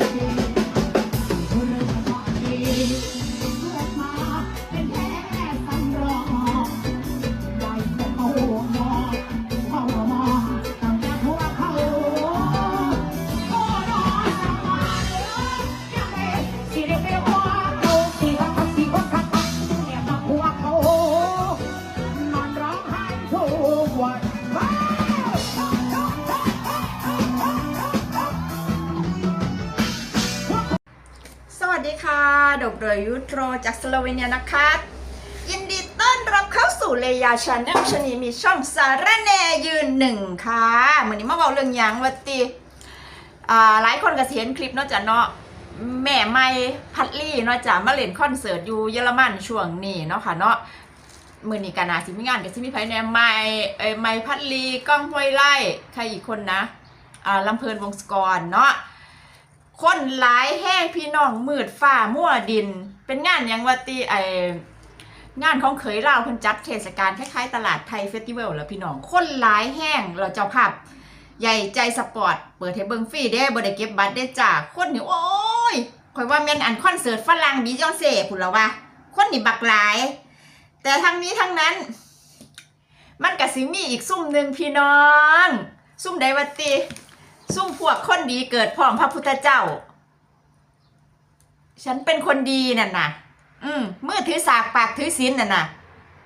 ส ดีค่ะดบเรยยุโตรจากสโลเวเนียนะคะ ยินดีต้อนรับเข้าสู่เลยาชาแนลชนีมีช่องสารแนยืนหนึ่งค่ะวันนี้มาบอกเรื่องยังวัติอ่าหลายคนก็เห็นคลิปเนาะจ้ะเนาะแม่ไม่พัดลี่เนาะจ้ะมาเล่นคอนเสิร์ตอยู่เยอรมันช่วงนี้เนาะค่ะเนาะมือนี้กันนาสิมีงานกับสิมีไผแน่ไม่ไม่พัดลีก้องห้วยไล่ใครอีกคนนะอ่าลำเพลินวงศกรเนาะ คนหลายแห้งพี่น้องมืดฝ่ามั่วดิน เป็นงานยังว่าตีไองานของเขยเราวเพิ่นจัดเทศกาลคล้ายๆตลาดไทยเฟสติวัลแล้วพี่น้อง คนหลายแห้งเราเจ้าภาพใหญ่ใจสปอร์ต เปิดให้เบิงฟรีได้บ่ได้เก็บบัตรได้จ้าคนนี่โอ้ยข่อยว่าแม่นอันคอนเสิร์ตฝรั่งบียอนเซ่พุ่นแล้ววะคนนี่บักหลาย แต่ทั้งนี้ทั้งนั้น มันก็สิมีอีกซุ่มหนึ่งพี่น้อง ซุ่มใดวะติ ซุ่มพวกคนดีเกิดพร้อมพระพุทธเจ้า ฉันเป็นคนดีนั่นน่ะ อืมมือถือสากปากถือศีลน่ะน่ะ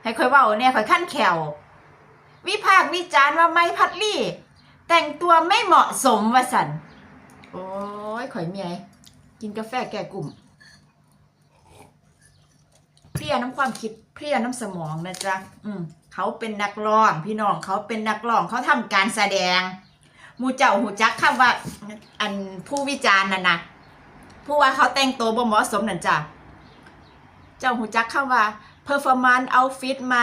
ให้คอยเว้าเนี่ยค่อยขั้นแขววิพากษ์วิจารณ์ว่าไม่พัดลี่ แต่งตัวไม่เหมาะสมวะสัน โอ้ยข่อยเมียกินกาแฟแก่กลุ่ม เพลียน้ำความคิดเพลียน้ำสมองนะจ๊ะ อืม เขาเป็นนักร้อง พี่น้องเขาเป็นนักร้องเขาทำการแสดง มูเจ้าหูจักคำว่า อันผู้วิจารณ์น่ะนะผู้ว่าเขาแต่งตัวบ่เหมาะสมนั่นจ้ะเจ้าหูจักคำว่า performance outfit ไหม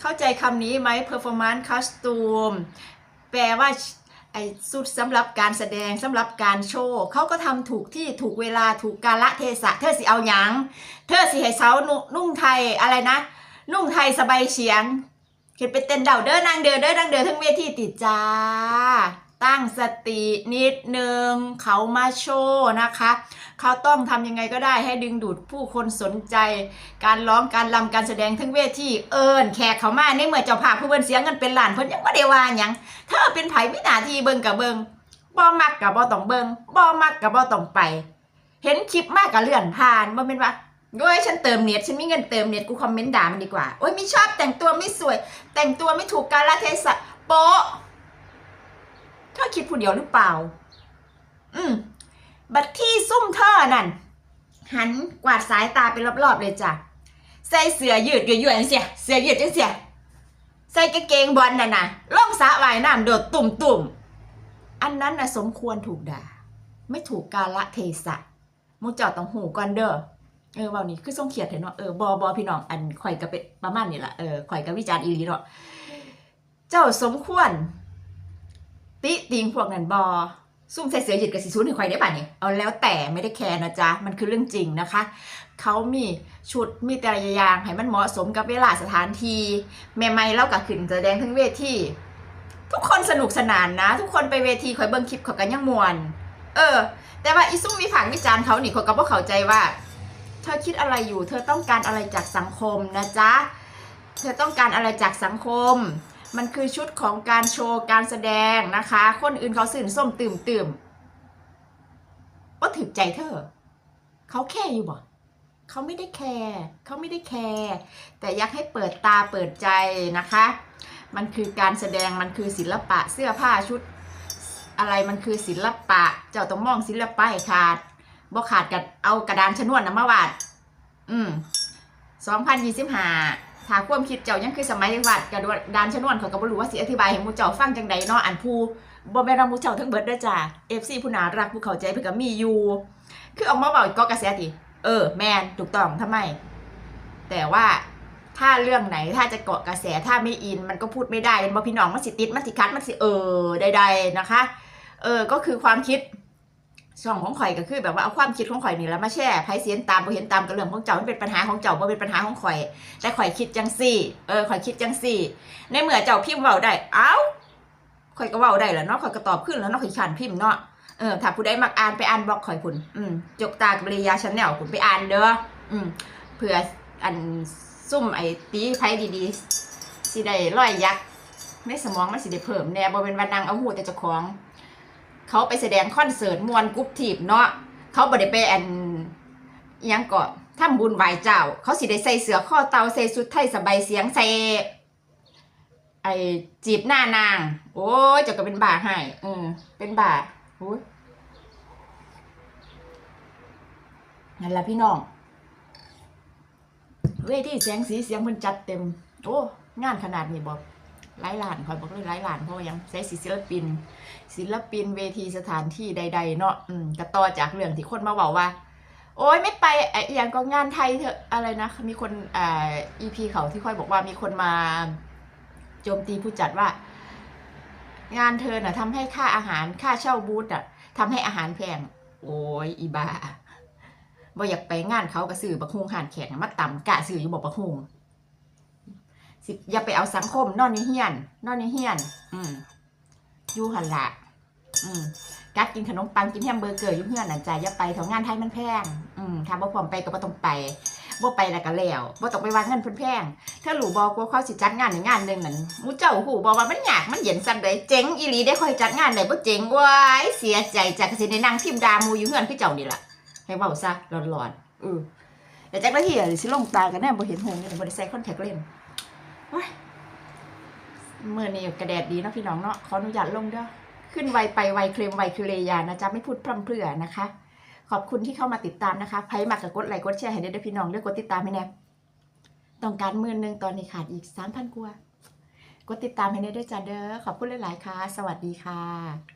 เข้าใจคำนี้ไหม performance costume แปลว่าไอ้สุดสำหรับการแสดงสำหรับการโชว์เขาก็ทำถูกที่ถูกเวลาถูกกาละเทศะ เธอสิเอาหยังเธอสิให้เสานุ่งไทยอะไรนะ นุ่งไทยสบายเฉียง เห็นไปเต้นเดาเด้อนางเด้อเด้อนางเด้อทั้งเวทีติดจ้า ตั้งสตินิดนึงเขามาโชว์นะคะ เขาต้องทำยังไงก็ได้ให้ดึงดูดผู้คนสนใจ การร้องการรำการแสดงทั้งเวทีเอิญแขกเขามาในเมื่อเจ้าภาพผู้เพิ่นเสียเงินเป็นหลานเพิ่นยังบ่ได้ว่าหยังเธอเป็นไผ่วินาทีเบิ่งกับเบิ่งบ่มักกับบ่ต้องเบิ่งบ่มักกับบ่ต้องไป เห็นคลิปมากกับเลื่อนผ่านบ่แม่นว่า โอ้ยฉันเติมเน็ตฉันไมีเงินเติมเน็ตกูคอมเมนต์ด่ามันดีกว่า โอ้ยไม่ชอบแต่งตัวไม่สวย แต่งตัวไม่ถูกกาลเทศะโป๊ะเธอคิดผู้เดียวหรือเปล่า อืม บัดที่ซุ่มเธอนั่น หันกวาดสายตาไปรอบๆเลยจ้ะ ใส่เสื้อยืดยั่วๆเสีย เสื้อยืดจังเสีย ใส่กางเกงบอลน่ะนะล่องสระว่ายน้ำโดดตุ่มๆอันนั้นน่ะสมควรถูกด่า ไม่ถูกกาลเทศะมูจอดต้องหูก่อนเด้อ เออเบานี้คือส่งเขียดเห็นเนาเออบอบอพี่น้องอันข่อยก็เป็นประมาณนี้ละเออข่อยก็วิจารณ์อีหลีเนาะเจ้าสมควร ติติงพวกนั้นบอซุ่มใส่เสือหยิดกับสีซูนให้ข่อยได้ป่ะเนี่ยเอาแล้วแต่ไม่ได้แคร์นะจ๊ะมันคือเรื่องจริงนะคะ เขามีชุดมีแต่ละอย่างให้มันเหมาะสมกับเวลาสถานที่แม่ไม่เล่ากับขึ้นแสดงทั้งเวทีทุกคนสนุกสนานนะ ทุกคนไปเวทีข่อยเบิ่งคลิปเขากันยังมวน เออ แต่ว่าอีซุ่มวิพากษ์วิจารณ์เขานี่เขาก็บ่เข้าใจว่า เธอคิดอะไรอยู่ เธอต้องการอะไรจากสังคมนะจ๊ะ เธอต้องการอะไรจากสังคม มันคือชุดของการโชว์การแสดงนะคะ คนอื่นเขาสื่นส้มตื่มตื่มว่าถึกใจเธอ เขาแค่อยู่บ่เขาไม่ได้แคร์เขาไม่ได้แคร์แต่อยากให้เปิดตาเปิดใจนะคะ มันคือการแสดงมันคือศิลปะเสื้อผ้าชุด อะไรมันคือศิลปะ เจ้าต้องมองศิลปะให้ขาด บ่ขาดกับเอากระดานชนวนนะมาวาด อืมสองพันยี่สิบห้าถ้าความคิดเจ้ายังคือสมัยวาดกระดานชนวนเขาก็บ่รู้ว่าสิอธิบายให้หมูเจ้าฟังจังใดเนาะอันผู้บ่แม่นว่าหมูเจ้าทั้งเบิดเด้อจ้า FC ผู้น่ารักผู้เข้าใจเพิ่นก็มีอยู่ คือออกมาเว้าก็กระแสติเออ แมนถูกต้องทำไม แต่ว่าถ้าเรื่องไหนถ้าจะเกาะกระแสถ้าไม่อินมันก็พูดไม่ได้เป็นบ่พี่น้องมันสิติดมันสิคัดมันสิเออใดๆนะคะ เออก็คือความคิด ช่องของข่อยก็คือแบบว่าเอาความคิดของข่อยนี่แล้วมาแชร์ไผเสียนตามบ่เห็นตามก็เรื่องของเจ้ามันเป็นปัญหาของเจ้าบ่เป็นปัญหาของข่อย แต่ข่อยคิดจังซี่ เออข่อยคิดจังซี่ ในเมื่อเจ้าพิมพ์เว้าได้ เอ้าข่อยก็เว้าได้แหล้วเนาะข่อยก็ตอบขึ้นแล้วเนาะข่อยขานพิมพ์เนาะเออถ้าผู้ใดมักอ่านไปอ่านบล็อกข่อยคุณอืมจกตากับรียาชาแนลคุณไปอ่านเด้ออืมเผื่ออันซุ่มไอ้ตีไพ่ดีๆสิได้ร้อยยักษ์ในสมองมันสิได้เพิ่มแน่บ่เป็นวันนางเอาหูแต่เจ้าของ เขาไปแสดงคอนเสิร์ตมวนกรุ๊ปทีบเนาะเขาบ่ได้ไปอันยังก่อนทำบุญไหว้เจ้า เขาสิได้ใส่เสื้อข้อเตาใส่ชุดไทยสบายเสียงใส่ไอจีบหน้านาง โอ้ยเจะก็เป็นบ่าให้เออเป็นบ่าโอ้ยนั่นแหละพี่น้อง เวทีเสียงสีเสียงมันจัดเต็ม โอ้ งานขนาดนี้บอก หลายล้านคอยบอกเลยหลายล้านเพราะว่ายังใช้ศิลปิน ศิลปินเวทีสถานที่ใด ๆ เนาะอืมก็ต่อจากเรื่องที่คนมาบอกว่า โอ้ยไม่ไปไอ้อหย่างก็งานไทยเถอะอะไรนะ มีคนอ่า EP เขาที่ค่อยบอกว่ามีคนมาโจมตีผู้จัดว่า งานเธอน่ะทำให้ค่าอาหารค่าเช่าบูธอะทำให้อาหารแพง โอ้ยอีบ้าบ่อยากไปงานเขาก็ซื้อบักฮุงหานแขกมาต่ำกะซื้ออยู่บอกบักฮุง สิอย่าไปเอาสังคม นอนนี่เฮียน นอนนี่เฮียน อืมอยู่หันละอืมกัดกินขนมปังกินแฮมเบอร์เกอร์อยุ่งเฮือนน่ะจ้ะอย่าไปเถอะงานไทยมันแพง อืมถ้าบ่พร้อมไปก็บ่ต้องไปบ่ไปแล้วก็แล้วบ่ต้องไปวางเงินเพิ่นแพงถ้าหลูบอกว่าเขาสิจัดงานในงานหนึ่งนั่นมูเจ้าหูบอกว่ามันยากมันเย็นซั่นใดเจ๋งอีหลีได้ค่อยจัดงานได้บ่เจ๋งว้ายเสียใจจ้ะก็สิได้นั่งพิมดามูอยู่เฮือนคือเจ้านี่ล่ะให้เว้าซะร้อนๆเออแต่จักนาทีอะสิลงตากันแน่บ่เห็นหงนี่บ่ได้ใส่คอนแทคเลนส์ เมื่อนี้กระแดดดีนะพี่น้องเนาะขออนุญาตลงเด้อขึ้นไวไปไวเคลมไวคือเลยานะจ๊ะไม่พูดพร่ำเพรื่อนะคะ ขอบคุณที่เข้ามาติดตามนะคะไพ่มากกับกดไลค์กดแชร์ให้ได้ด้วยพี่น้องเลือกกดติดตามให้แน่ต้องการหมื่นหนึ่งตอนนี้ขาดอีกสามพันกว่ากดติดตามให้ได้ด้วยจ้าเด้อขอบคุณหลาย ๆ ค่ะ สวัสดีค่ะ